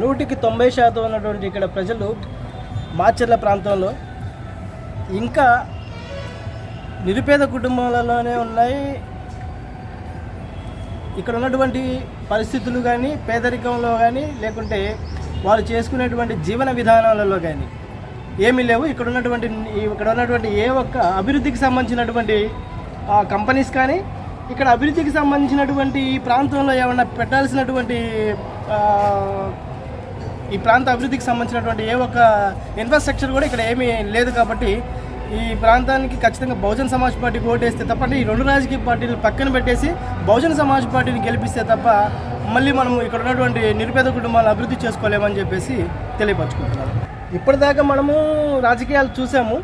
నూటికి తొంభై శాతం ఉన్నటువంటి ఇక్కడ ప్రజలు మాచర్ల ప్రాంతంలో ఇంకా నిరుపేద కుటుంబాలలోనే ఉన్నాయి. ఇక్కడ ఉన్నటువంటి పరిస్థితులు కానీ పేదరికంలో కానీ లేకుంటే వారు చేసుకునేటువంటి జీవన విధానాలలో కానీ ఏమీ లేవు. ఇక్కడ ఉన్నటువంటి ఇక్కడ ఉన్నటువంటి ఏ ఒక్క అభివృద్ధికి సంబంధించినటువంటి కంపెనీస్ కానీ ఇక్కడ అభివృద్ధికి సంబంధించినటువంటి ఈ ప్రాంతంలో ఏమన్నా పెట్టాల్సినటువంటి ఈ ప్రాంత అభివృద్ధికి సంబంధించినటువంటి ఏ ఒక్క ఇన్ఫ్రాస్ట్రక్చర్ కూడా ఇక్కడ ఏమీ లేదు కాబట్టి ఈ ప్రాంతానికి ఖచ్చితంగా బహుజన్ సమాజ్ పార్టీకి ఓటేస్తే తప్ప అంటే ఈ రెండు రాజకీయ పార్టీలు పక్కన పెట్టేసి బహుజన్ సమాజ్ పార్టీని గెలిపిస్తే తప్ప మళ్ళీ మనం ఇక్కడ ఉన్నటువంటి నిరుపేద కుటుంబాలను అభివృద్ధి చేసుకోలేమని చెప్పేసి తెలియపరచుకుంటున్నాను. ఇప్పటిదాకా మనము రాజకీయాలు చూసాము.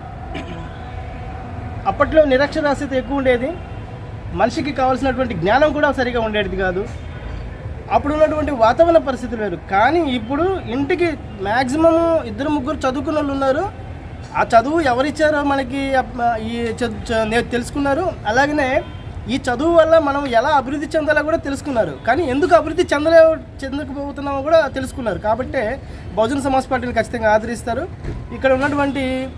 అప్పట్లో నిరక్షరాస్యత ఎక్కువ ఉండేది. మనిషికి కావాల్సినటువంటి జ్ఞానం కూడా సరిగా ఉండేది కాదు. అప్పుడు ఉన్నటువంటి వాతావరణ పరిస్థితులు వేరు. కానీ ఇప్పుడు ఇంటికి మ్యాక్సిమం ఇద్దరు ముగ్గురు చదువుకున్న వాళ్ళు ఉన్నారు. ఆ చదువు ఎవరిచ్చారో మనకి ఈ చ- తెలుసుకున్నారు. అలాగనే ఈ చదువు వల్ల మనం ఎలా అభివృద్ధి చెందాలో కూడా తెలుసుకున్నారు. కానీ ఎందుకు అభివృద్ధి చెందలే చెందకపోతున్నామో కూడా తెలుసుకున్నారు. కాబట్టి బహుజన సమాజ్ పార్టీని ఖచ్చితంగా ఆదరిస్తారు. ఇక్కడ ఉన్నటువంటి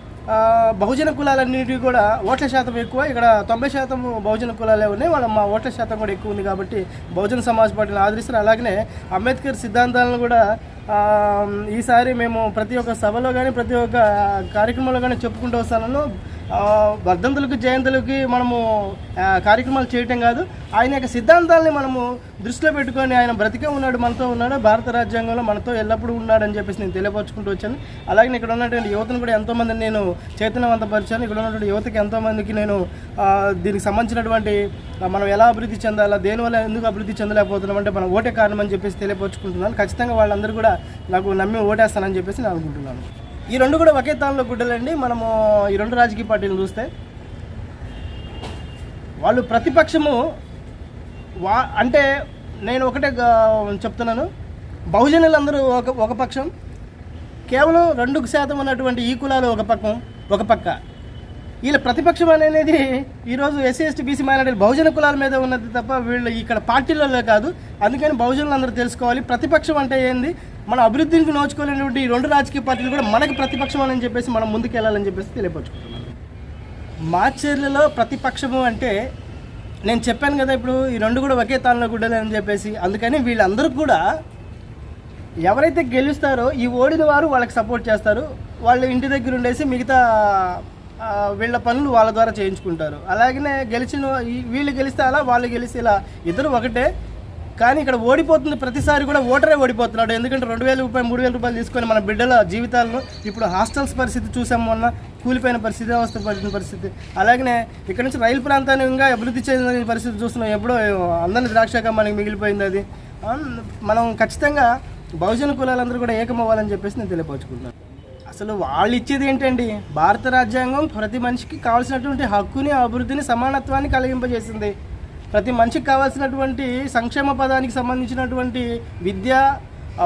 బహుజన కులాలన్నిటికీ కూడా ఓట్ల శాతం ఎక్కువ ఇక్కడ తొంభై శాతం బహుజన కులాలే ఉన్నాయి వాళ్ళ మా ఓట్ల శాతం కూడా ఎక్కువ ఉంది కాబట్టి బహుజన సమాజ్ పార్టీని ఆదరిస్తారు. అలాగనే అంబేద్కర్ సిద్ధాంతాలను కూడా ఈసారి మేము ప్రతి ఒక్క సభలో కానీ ప్రతి ఒక్క కార్యక్రమంలో కానీ చెప్పుకుంటూ వస్తాను వర్ధంతులకు వర్ధంతులకి జయంతులకి మనము కార్యక్రమాలు చేయటం కాదు. ఆయన యొక్క సిద్ధాంతాలని మనము దృష్టిలో పెట్టుకొని ఆయన బ్రతికే ఉన్నాడు మనతో ఉన్నాడు భారత రాజ్యాంగంలో మనతో ఎల్లప్పుడూ ఉన్నాడని చెప్పేసి నేను తెలియపరచుకుంటూ వచ్చాను. అలాగే ఇక్కడ ఉన్నటువంటి యువతను కూడా ఎంతోమందిని నేను చైతన్యవంతపరిచాను. ఇక్కడ ఉన్నటువంటి యువతకి ఎంతోమందికి నేను దీనికి సంబంధించినటువంటి మనం ఎలా అభివృద్ధి చెందాలా దేనివల్ల ఎందుకు అభివృద్ధి చెందలేకపోతున్నాం అంటే మనం ఓటే కారణం అని చెప్పేసి తెలియపరచుకుంటున్నాను. ఖచ్చితంగా వాళ్ళందరూ కూడా నాకు నమ్మి ఓటేస్తానని చెప్పేసి నేను అనుకుంటున్నాను. ఈ రెండు కూడా ఒకే తానులో గుడ్డలండి. మనము ఈ రెండు రాజకీయ పార్టీలు చూస్తే వాళ్ళు ప్రతిపక్షము వా అంటే నేను ఒకటే చెప్తున్నాను. బహుజనులందరూ ఒక ఒక పక్షం. కేవలం రెండు శాతం ఉన్నటువంటి ఈ కులాలు ఒక పక్కం ఒక పక్క. వీళ్ళ ప్రతిపక్షం అనేది ఈరోజు ఎస్సీ ఎస్టీ బీసీ మైనార్టీలు బహుజన కులాల మీద ఉన్నది తప్ప వీళ్ళు ఇక్కడ పార్టీలలో కాదు. అందుకని బహుజనులు అందరూ తెలుసుకోవాలి. ప్రతిపక్షం అంటే ఏంది? మన అభివృద్ధికి నోచుకోలేనటువంటి ఈ రెండు రాజకీయ పార్టీలు కూడా మనకి ప్రతిపక్షం అని చెప్పేసి మనం ముందుకు వెళ్ళాలని చెప్పేసి తెలియపరచుకుంటున్నాను. మాచర్లలో ప్రతిపక్షము అంటే నేను చెప్పాను కదా ఇప్పుడు ఈ రెండు కూడా ఒకే తానులో గుడ్డలేదని చెప్పేసి. అందుకని వీళ్ళందరూ కూడా ఎవరైతే గెలుస్తారో ఈ ఓడిన వారు వాళ్ళకి సపోర్ట్ చేస్తారు. వాళ్ళు ఇంటి దగ్గర ఉండేసి మిగతా వీళ్ళ పనులు వాళ్ళ ద్వారా చేయించుకుంటారు. అలాగనే గెలిచిన వీళ్ళు గెలిస్తే అలా వాళ్ళు గెలిస్తే ఇలా. ఇద్దరు ఒకటే. కానీ ఇక్కడ ఓడిపోతుంది ప్రతిసారి కూడా ఓటరే ఓడిపోతున్నాడు. ఎందుకంటే రెండు వేల రూపాయలు మూడు వేల రూపాయలు తీసుకొని మన బిడ్డల జీవితాలను ఇప్పుడు హాస్టల్స్ పరిస్థితి చూసాం మొన్న కూలిపోయిన పరిస్థితి అవస్థ పడిన పరిస్థితి. అలాగనే ఇక్కడ నుంచి రైలు ప్రాంతాన్ని ఇంకా అభివృద్ధి చెందిన పరిస్థితి చూస్తున్నాం. ఎప్పుడో అందరిని ద్రాక్షగా మనకి మిగిలిపోయింది అది. మనం ఖచ్చితంగా బహుజన కులాలందరూ కూడా ఏకమవ్వాలని చెప్పేసి నేను తెలియపరచుకుంటున్నాను. అసలు వాళ్ళు ఇచ్చేది ఏంటండి? భారత రాజ్యాంగం ప్రతి మనిషికి కావాల్సినటువంటి హక్కుని అభివృద్ధిని సమానత్వాన్ని కలిగింపజేసింది. ప్రతి మనిషికి కావాల్సినటువంటి సంక్షేమ పదానికి సంబంధించినటువంటి విద్య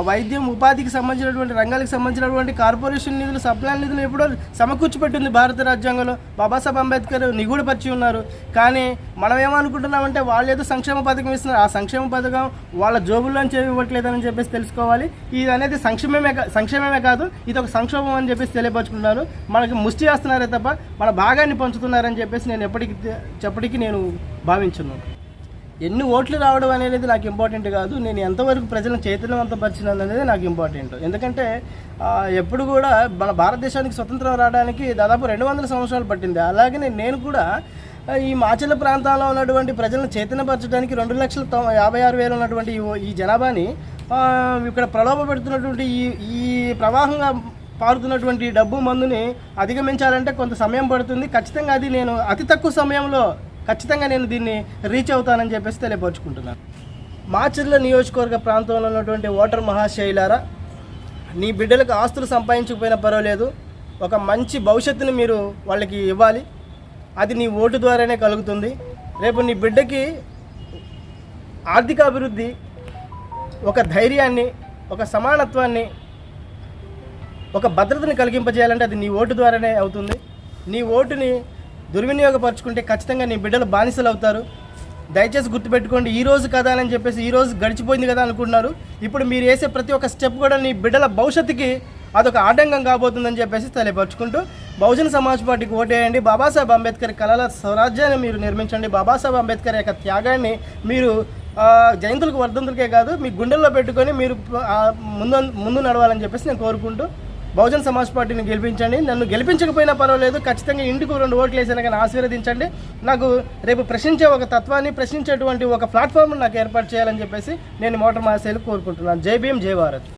వైద్యం ఉపాధికి సంబంధించినటువంటి రంగాలకు సంబంధించినటువంటి కార్పొరేషన్ నిధులు సప్లాన్ నిధులు ఎప్పుడో సమకూర్చిపెట్టింది భారత రాజ్యాంగంలో. బాబాసాహెబ్ అంబేద్కర్ నిగూఢపరిచి ఉన్నారు. కానీ మనం ఏమనుకుంటున్నామంటే వాళ్ళు ఏదో సంక్షేమ పథకం ఇస్తున్నారు. ఆ సంక్షేమ పథకం వాళ్ళ జోబుల్లోంచి ఏమి ఇవ్వట్లేదని చెప్పేసి తెలుసుకోవాలి. ఇది అనేది సంక్షేమమే సంక్షేమమే కాదు ఇది ఒక సంక్షోభం అని చెప్పేసి తెలియపరుచుకుంటున్నారు. మనకి ముష్టి చేస్తున్నారే తప్ప మన భాగాన్ని పంచుతున్నారని చెప్పేసి నేను ఎప్పటికీ చెప్పటికి నేను భావించున్నాను. ఎన్ని ఓట్లు రావడం అనేది నాకు ఇంపార్టెంట్ కాదు. నేను ఎంతవరకు ప్రజలను చైతన్యవంతపరిచినాను అనేది నాకు ఇంపార్టెంట్ ఎందుకంటే ఎప్పుడు కూడా మన భారతదేశానికి స్వతంత్రం రావడానికి దాదాపు రెండు వందల సంవత్సరాలు పట్టింది. అలాగే నేను కూడా ఈ మాచల ప్రాంతాల్లో ఉన్నటువంటి ప్రజలను చైతన్యపరచడానికి రెండు లక్షల యాభై ఆరు వేలు ఉన్నటువంటి ఈ జనాభాని ఇక్కడ ప్రలోభ పెడుతున్నటువంటి ఈ ఈ ప్రవాహంగా పారుతున్నటువంటి డబ్బు మందుని అధిగమించాలంటే కొంత సమయం పడుతుంది. ఖచ్చితంగా అది నేను అతి తక్కువ సమయంలో ఖచ్చితంగా నేను దీన్ని రీచ్ అవుతానని చెప్పేసి తెలియపరుచుకుంటున్నాను. మాచర్ల నియోజకవర్గ ప్రాంతంలో ఉన్నటువంటి ఓటర్ మహాశైలారా నీ బిడ్డలకు ఆస్తులు సంపాదించకపోయినా పర్వాలేదు ఒక మంచి భవిష్యత్తుని మీరు వాళ్ళకి ఇవ్వాలి అది నీ ఓటు ద్వారానే కలుగుతుంది. రేపు నీ బిడ్డకి ఆర్థిక అభివృద్ధి ఒక ధైర్యాన్ని ఒక సమానత్వాన్ని ఒక భద్రతని కలిగింపజేయాలంటే అది నీ ఓటు ద్వారానే అవుతుంది. నీ ఓటుని దుర్వినియోగపరుచుకుంటే ఖచ్చితంగా నీ బిడ్డలు బానిసలు అవుతారు. దయచేసి గుర్తుపెట్టుకోండి ఈ రోజు కదా అని చెప్పేసి ఈ రోజు గడిచిపోయింది కదా అనుకుంటున్నారు. ఇప్పుడు మీరు వేసే ప్రతి ఒక్క స్టెప్ కూడా నీ బిడ్డల భవిష్యత్తుకి అదొక ఆటంకం కాబోతుందని చెప్పేసి తెలియపరుచుకుంటూ బహుజన సమాజ్ పార్టీకి ఓటేయండి. బాబాసాహెబ్ అంబేద్కర్ కళల స్వరాజ్యాన్ని మీరు నిర్మించండి. బాబాసాహెబ్ అంబేద్కర్ యొక్క త్యాగాన్ని మీరు జయంతులకు వర్ధంతులకే కాదు మీ గుండెల్లో పెట్టుకొని మీరు ముందు ముందు నడవాలని చెప్పేసి నేను కోరుకుంటూ బహుజన్ సమాజ్ పార్టీని గెలిపించండి. నన్ను గెలిపించకపోయినా పర్వాలేదు. ఖచ్చితంగా ఇంటికి రెండు ఓట్లు వేసినా కానీ ఆశీర్వదించండి. నాకు రేపు ప్రశ్నించే ఒక తత్వాన్ని ప్రశ్నించేటువంటి ఒక ప్లాట్ఫామ్ నాకు ఏర్పాటు చేయాలని చెప్పేసి నేను మోటార్ మహాశైలు కోరుకుంటున్నాను. జై భీమ్ జై భారత్.